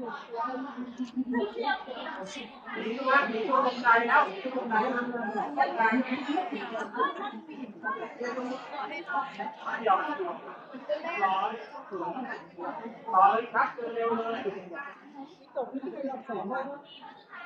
ต่อเลยครับเร็วเลย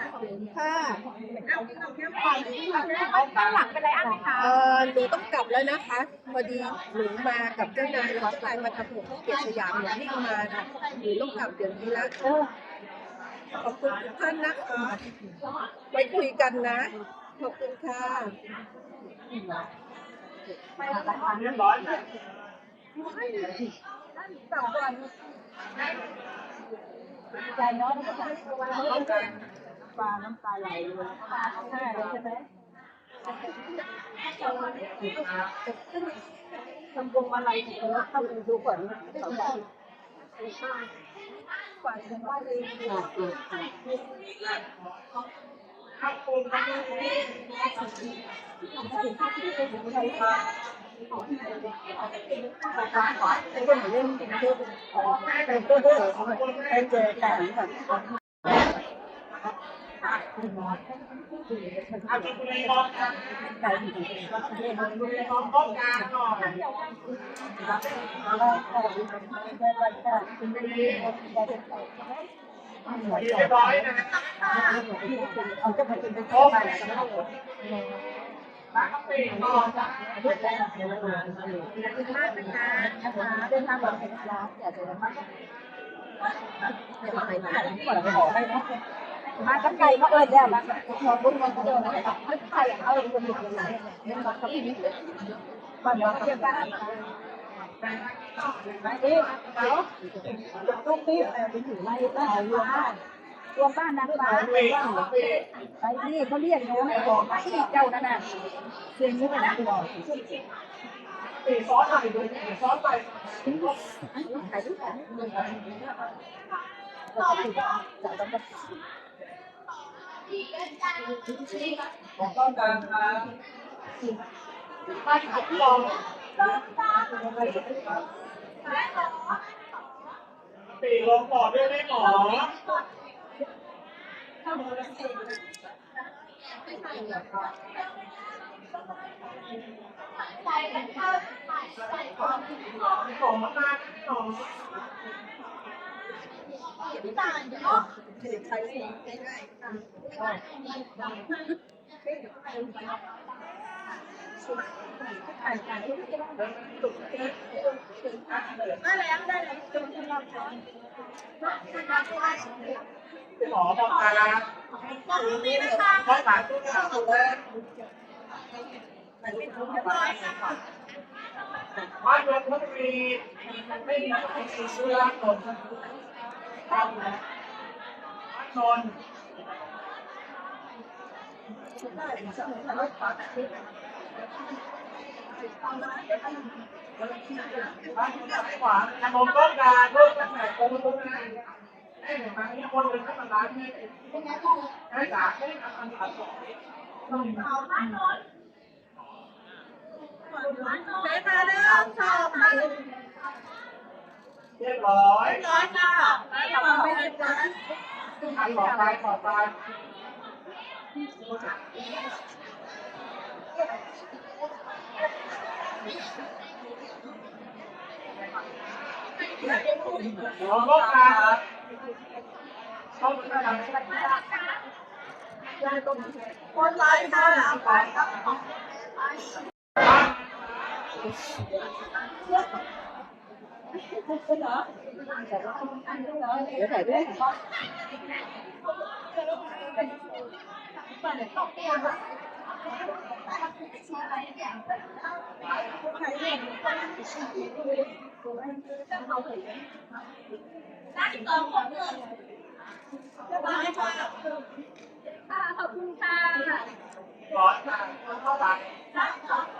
ย่างเดียวเลยครับวัดอธิการจะให้บทเรียนแทนค่ะข้างหลังเป็นไรอะคะเออหนูต้องกลับแล้วนะคะ พอดีหนูมากับเจ้านายเจ้านายมาทำผมที่เกียรติสยามหนูวิ่งมาค่ะหนูต้องกลับเดี๋ยวนี้แล้วขอบคุณทุกท่านนะคะไว้คุยกันนะ ขอบคุณค่ะเรียบร้อยใจเนาะต้องการ ปลาน้ำตาไหลเลยปลาใช่ใช่ไหมทำวงอะไรถึงแล้วเข้าไปดูก่อนต่อไปกว่าจะว่าเลยครับคุณครับเป็นคนเล่นเป็นเพื่อนเป็นเพื่อนไปเจ อกันค่ะอาจจะคุณเลยมองกันคุณเลยมองป้องกันหน่อยเรียบร้อยนะเอาจะมาเป็นโอ้เพื่อนยไปมาครับปีนต่อจ้ะขอบคุณมากนะคะนะคะเดินทางปลอดภัยนะอยากจะมาจะมาไปไหนก่อนไปขอให้นะ มากับไก่เขาเอิญแล้วมาบุญกันเดินนะไก่เอาเงินหมดเลยเนี่ยมาเขาอีกนิดเดียวบ้านเราเที่ยวกันไปดิเขาลูกนี่ไปถึงรวมบ้านรวมบ้านนางฟ้ารวมปีบ้านไปนี่เขาเรียกนะไอ้บอกไอ้เจ้านั่นน่ะเสียงนี่นะบอกปีซ้อนหน่อยดูซ้อนไปถ่ายรูปถ่า ยรูปเลยเราจะติดจะต้องต้องการครับบ้านขับลองปีลงหมอด้วยได้หมอของมาหน้าหนอใช้เสียงง่ายถ่าย ถ่ายรูปได้แล้วได้แล้วจนเราใช้หมอบอกตาตรงนี้นะคะเพราะหลานตัวนี้ถูกแล้วบ้านเมืองพัทรีไม่มีใครซื้อร้านนนบ้านน นบ้านคุณขวางถนนต้นกาด้วยกระแสโค้งตรงนั้นไอ้หมามีคนเดินเข้ามาร้านนี้ไอ้จ๋าไอ้อาคารขาดสองใช้มาเริ่มชอบเรียบร้อยร้อยค่ะไม่ได้จ้ะอั นต่อไปต่อไปหัวก็กาต้องการคนไลน์ค่ะไปครับ เหรอเดี๋ยวถ่ายด้วยด้านสองของเงินจะมาให้พ่อขอบคุณค่ะขอทางเข้าไปด้านสอง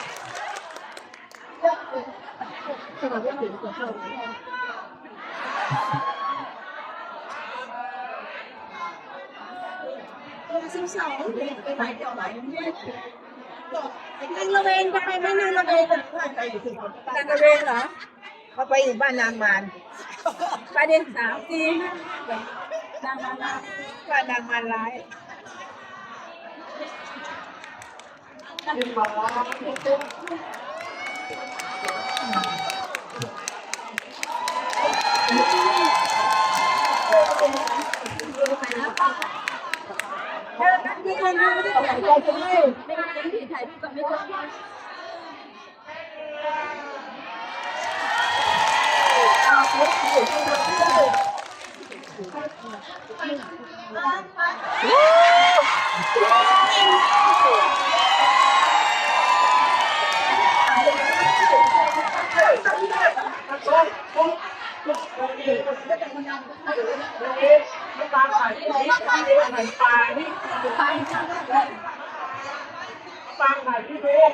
ต้องการแม่มองเลยต้องน้องก็นางระเวงจะไปไหมนางระเวงนางระเวงเหรอเขาไปอยู่บ้านนางมารประเด็นสามสี่นางมาลาบ้านนางมารร้ายขึ้นมา เออนั่นดีเลยนะไม่ได้ใหญ่ใจจะไม่ไม่ได้เป็นที่ถ่ายรูปกับไม่ต้ งน้ำตาไหลน้ำตาไหลปลานี่น้ำตาไหลที่เบส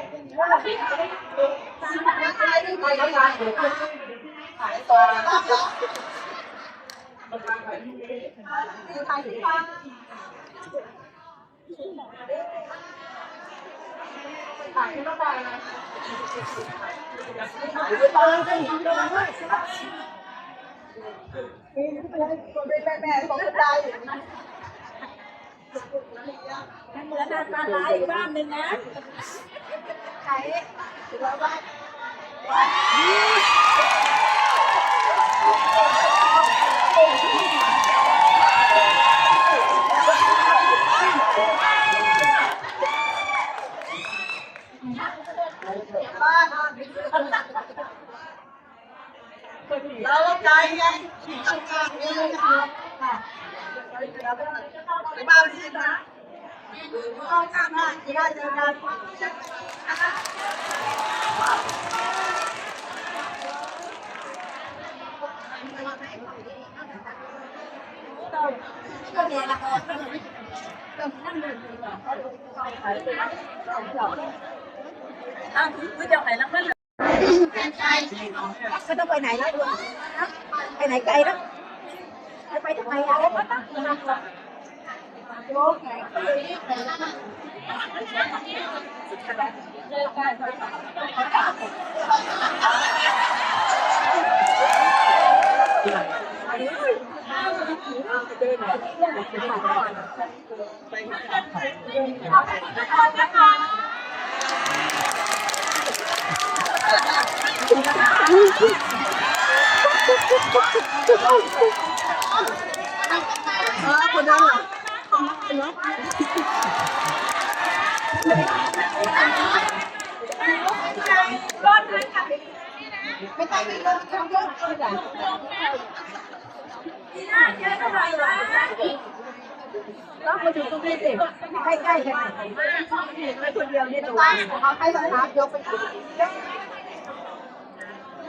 ไม่น้ำตาเดี๋ยวขายปลาน้ำตาไหลที่เบสขายที่น้ำ ตานเป็นแม่แม่ของคนใดเหมือนนางมาลาอีกบ้านหนึ่งนะใครเราบ้าน เราใจไงทำงานเองค่ะไปบ้านที่นะเอาข้ามมาที่ได้เจอกันก็เนี่ยละนั่งเดินดูต่ออ้าวคุณ จะไหนแล้นไม่ต้องไปไหนแล้วไหนไกลแล้วจะไปทำไมอะเออคนนั้นเหรอไม่ต้องไปลงทำเยอะเลยอะต้องมาดูตรงนี้สิใกล้ๆกันไม่คนเดียวนี่ตัวเอาไปสถานยกไป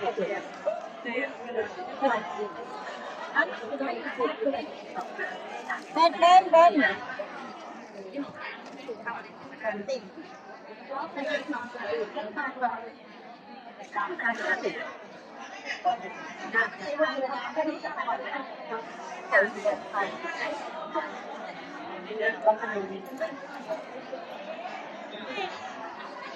เเบนเบนเบนเ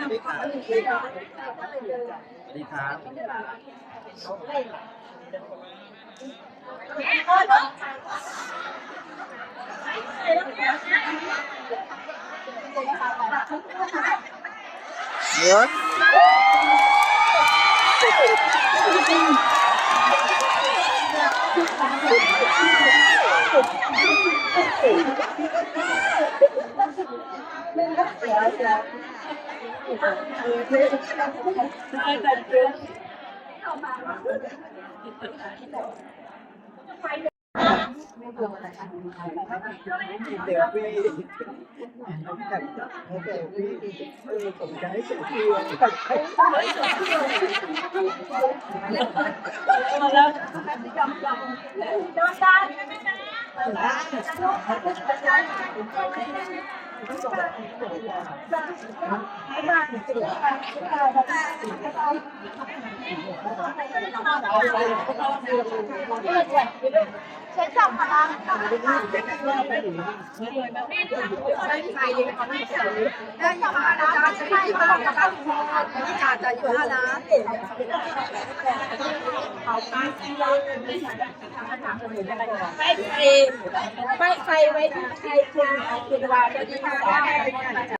อเลยค่ะสวัสดีครับเยอะเซลฟี่ เซลฟี่เออผมจะให้เซลฟี่ฉันจับพลังใช่ใครยังทำไม่เเดี๋ยวค่ะสร็จได้ยังมาอาจารย์ใช่มากับบ้านพอที่อาจารย์อยู่ห้าล้านไม่ไฟไม่ไฟไว้ที่ใครคุณคุณวาจะดีค่ะ